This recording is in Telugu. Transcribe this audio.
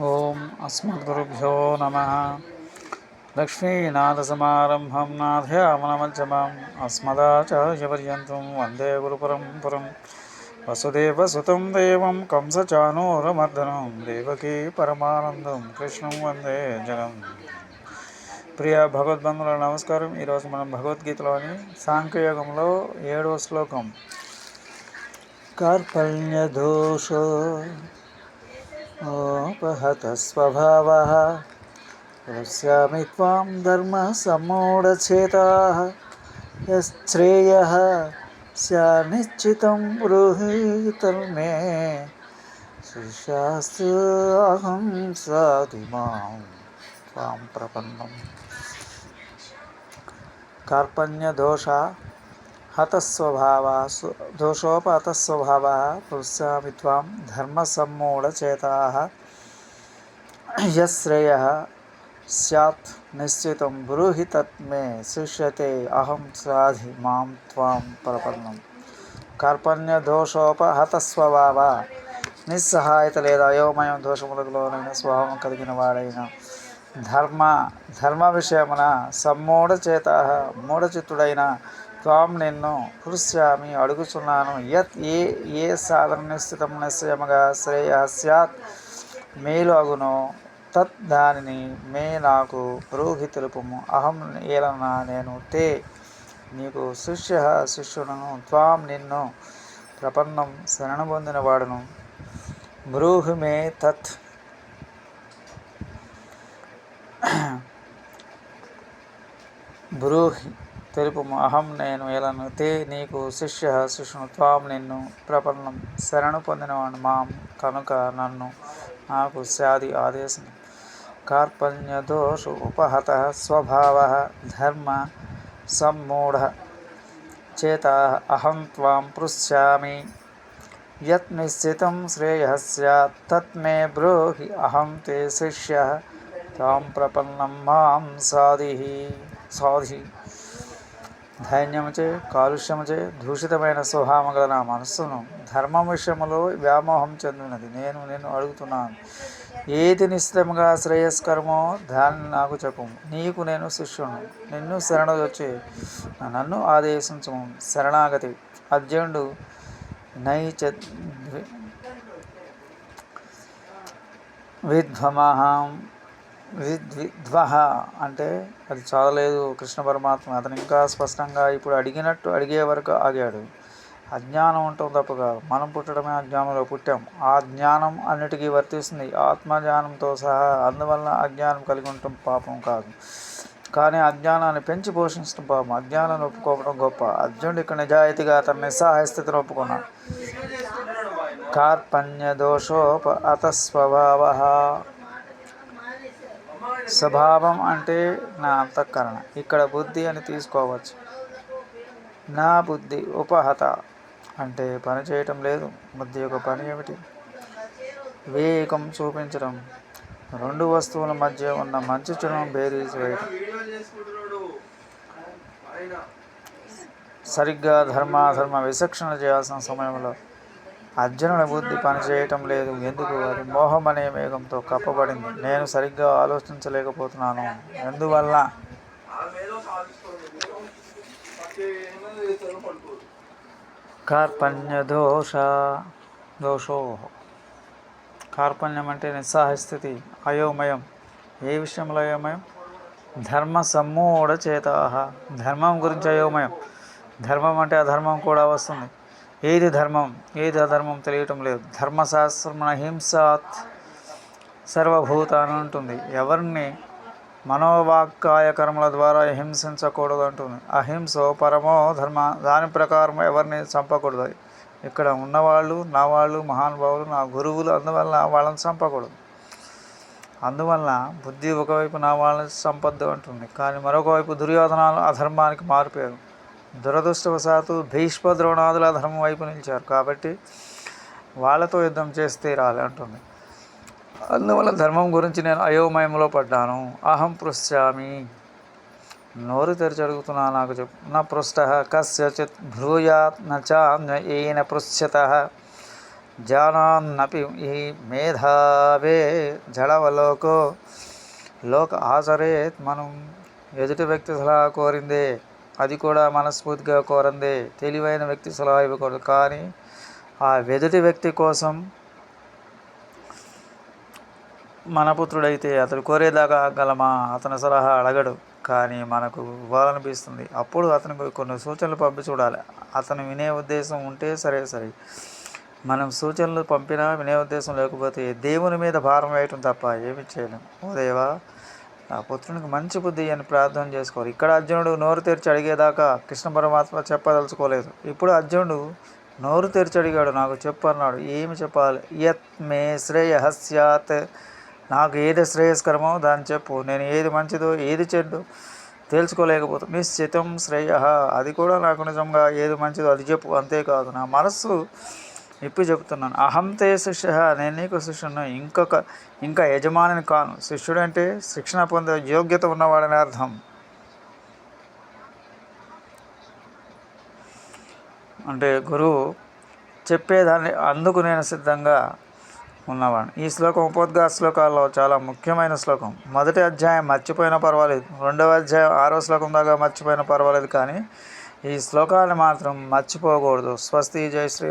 ఓం అస్మద్గురుభ్యో నమ. లక్ష్మీనాథసమారంభం నాథయామనమధ్యమాం అస్మదాచార్యపర్యంతం వందే గురుపరంపరం. వసుదేవసుతం దేవం కంసచానూరమర్దనం. దేవకీ పరమానందం. కృష్ణం వందే జగం. ప్రియ భగవద్బంధువుల నమస్కారం. ఈరోజు మనం భగవద్గీతలోని సాంఖ్యయోగంలో ఏడవ శ్లోకం. కార్పణ్యదోషో ఓపహతస్వభావः పశ్యామి త్వాం ధర్మసమ్మూఢచేతాः యశ్రేయः స్యానిశ్చితం బ్రూహీతల్మే శిష్యాస్తు అహం సాధిమాం త్వాం ప్రపన్నం కార్పణ్యదోష హతస్వభావా దోషోపహతస్వభావ పురుషా విద్వాం ధర్మసమ్మూఢచేత యశ్రేయ యశ్రేయः స్యాత్ నిశ్చితం బ్రూహి తత్ శిష్యతే అహం సాధి మాం త్వాం ప్రపన్నం కార్పణ్య దోషోపహతస్వభావ నిస్సహాయత లేదా అయోమయం దోషములకులోనైన స్వభావం కలిగిన వాడైన ధర్మ ధర్మ విషయమున సమ్మూఢచేత మూఢచిత్తుడైన త్వం నిన్ను కృష్యామి అడుగుచున్నాను. యత్ ఏ ఏ సాధన నిశ్చితం నిశ్చయముగా శ్రేయ స్యాత్ మేలు అగునో తత్ దానిని మే నాకు బ్రూహి తెలుపము. అహం ఏలనా నేను తే నీకు శిష్య శిష్యుడను త్వాం నిన్ను ప్రపన్నం శరణు పొందిన వాడును బ్రూహి మే తత్. బ్రూహి తెలుపుము. అహం నేను ఎలను. తే నీకు శిష్య శిష్యును త్వాం నిన్ను. ప్రపన్నం శరణు పొందినవాడు మాం కనుక నన్ను నాకు శాది ఆదేశం. కార్పణ్య దోష ఉపహత స్వభావ ధర్మ సమ్మూఢ. చేత అహం త్వాం పృచ్ఛామి. యత్ నిశ్చితం శ్రేయ స్యాత్. తత్ మే బ్రూహి అహం తే శిష్య. తాం ప్రపన్నం మాం సాధి. సాధి. ధైన్యముచే కాలుష్యముచే దూషితమైన స్వభావం గల నా మనస్సును ధర్మం విషయములో వ్యామోహం చెందినది. నేను నిన్ను అడుగుతున్నాను. ఏది నిశ్చితముగా శ్రేయస్కరమో దాన్ని నాకు చెప్పు. నీకు నేను శిష్యును నిన్ను శరణు వచ్చి నన్ను ఆదేశించము. శరణాగతి. అర్జునుడు నై విధ్వమహం విద్విధ్వహ అంటే అది చదవలేదు కృష్ణ పరమాత్మ. అతను ఇంకా స్పష్టంగా ఇప్పుడు అడిగినట్టు అడిగే వరకు ఆగాడు. అజ్ఞానం ఉంటాం తప్ప కాదు మనం పుట్టడమే అజ్ఞానంలో పుట్టాం. ఆ జ్ఞానం అన్నిటికీ వర్తిస్తుంది. ఆత్మజ్ఞానంతో సహా అందువలన అజ్ఞానం కలిగి ఉండటం పాపం కాదు. కానీ అజ్ఞానాన్ని పెంచి పోషించడం పాపం. అజ్ఞానాన్ని ఒప్పుకోవడం గొప్ప. అర్జునుడు ఇక్కడ నిజాయితీగా అతని నిస్సహాయ స్థితిని ఒప్పుకున్నాడు. కార్పణ్య దోషోప అతస్వభావ స్వభావ స్వభావం అంటే నా అంతఃకరణ. ఇక్కడ బుద్ధి అని తీసుకోవచ్చు. నా బుద్ధి ఉపహత అంటే పని చేయటం లేదు. బుద్ధి యొక్క పని ఏమిటి? వివేకం చూపించడం. రెండు వస్తువుల మధ్య ఉన్న మంచి చెడును బేరీజ్ వేయడం సరిగ్గా ధర్మాధర్మ విచక్షణ చేయాల్సిన సమయంలో అర్జునుని బుద్ధి పనిచేయటం లేదు. ఎందుకు? అది మోహం అనే మేఘంతో కప్పబడింది. నేను సరిగ్గా ఆలోచించలేకపోతున్నాను. ఎందువల్ల? కార్పణ్య దోష దోషో. కార్పణ్యం అంటే నిస్సాహస్థితి అయోమయం. ఏ విషయంలో అయోమయం? ధర్మ సమ్మూఢ చేత ధర్మం గురించి అయోమయం. ధర్మం అంటే అధర్మం కూడా వస్తుంది. ఏది ధర్మం? ఏది అధర్మం తెలియటం లేదు. ధర్మశాస్త్రం అహింసాత్ సర్వభూతాన్ని ఉంటుంది ఎవరిని మనోవాక్కాయ కర్మల ద్వారా హింసించకూడదు అంటుంది. అహింసో పరమో ధర్మ. దాని ప్రకారం ఎవరిని చంపకూడదు. ఇక్కడ ఉన్నవాళ్ళు నా వాళ్ళు మహానుభావులు నా గురువులు అందువల్ల వాళ్ళని చంపకూడదు. అందువల్ల బుద్ధి ఒకవైపు నా వాళ్ళని సంపద్దు అంటుంది. కానీ మరొక వైపు దుర్యోధనాలు అధర్మానికి మారిపోయారు దురదృష్టవశాత్తు భీష్మ ద్రోణాదుల ధర్మం వైపు నిలిచారు. కాబట్టి వాళ్ళతో యుద్ధం చేసి తీరాలి అంటుంది. అందువల్ల ధర్మం గురించి నేను అయోమయంలో పడ్డాను. అహం పృశ్యామి నోరు తెరిచి అడుగుతున్నా నాకు చెప్పు. నా పృష్ట కస్యచిత్ భ్రూయాత్ నచ పృశ్యత జానాన్నపి ఈ మేధావే జడవలోకో లోక ఆచరేత్ మనం. ఎదుటి వ్యక్తి సలహా కోరిందే అది కూడా మనస్ఫూర్తిగా కోరందే. తెలివైన వ్యక్తి సలహా ఇవ్వకూడదు. కానీ ఆ వెదుటి వ్యక్తి కోసం మన పుత్రుడైతే అతడు కోరేదాకా గలమా? అతని సలహా అడగడు. కానీ మనకు ఇవ్వాలనిపిస్తుంది. అప్పుడు అతనికి కొన్ని సూచనలు పంపి చూడాలి. అతను వినే ఉద్దేశం ఉంటే సరే సరే. మనం సూచనలు పంపినా వినే ఉద్దేశం లేకపోతే దేవుని మీద భారం వేయటం తప్ప ఏమి చేయలేం. ఓ దేవా ఆ పుత్రునికి మంచి బుద్ధి అని ప్రార్థన చేసుకోవాలి ఇక్కడ అర్జునుడు నోరు తెరిచి అడిగేదాకా కృష్ణ పరమాత్మ చెప్పదలుచుకోలేదు. ఇప్పుడు అర్జునుడు నోరు తెరిచి అడిగాడు నాకు చెప్పు అన్నాడు. ఏమి చెప్పాలి? యత్ మే శ్రేయ స్యాత్. నాకు ఏది శ్రేయస్కరమో దాన్ని చెప్పు. నేను ఏది మంచిదో ఏది చెడ్డు తేల్చుకోలేకపోతే నిశ్చితం శ్రేయ. అది కూడా నాకు నిజంగా ఏది మంచిదో అది చెప్పు. అంతేకాదు నా మనస్సు ఇప్పి చెబుతున్నాను అహంతే శిష్య నేను నీకు శిష్యును ఇంకొక ఇంకా యజమానిని కాను. శిష్యుడు అంటే శిక్షణ పొందే యోగ్యత ఉన్నవాడని అర్థం. అంటే గురువు చెప్పేదాన్ని అందుకు నేను సిద్ధంగా ఉన్నవాడిని. ఈ శ్లోకం ఉపోద్ఘాత శ్లోకాల్లో చాలా ముఖ్యమైన శ్లోకం. మొదటి అధ్యాయం మర్చిపోయినా పర్వాలేదు. రెండవ అధ్యాయం ఆరో శ్లోకం దాకా మర్చిపోయినా పర్వాలేదు కానీ ఈ శ్లోకాన్ని మాత్రం మర్చిపోకూడదు. స్వస్తి జై శ్రీరామ్.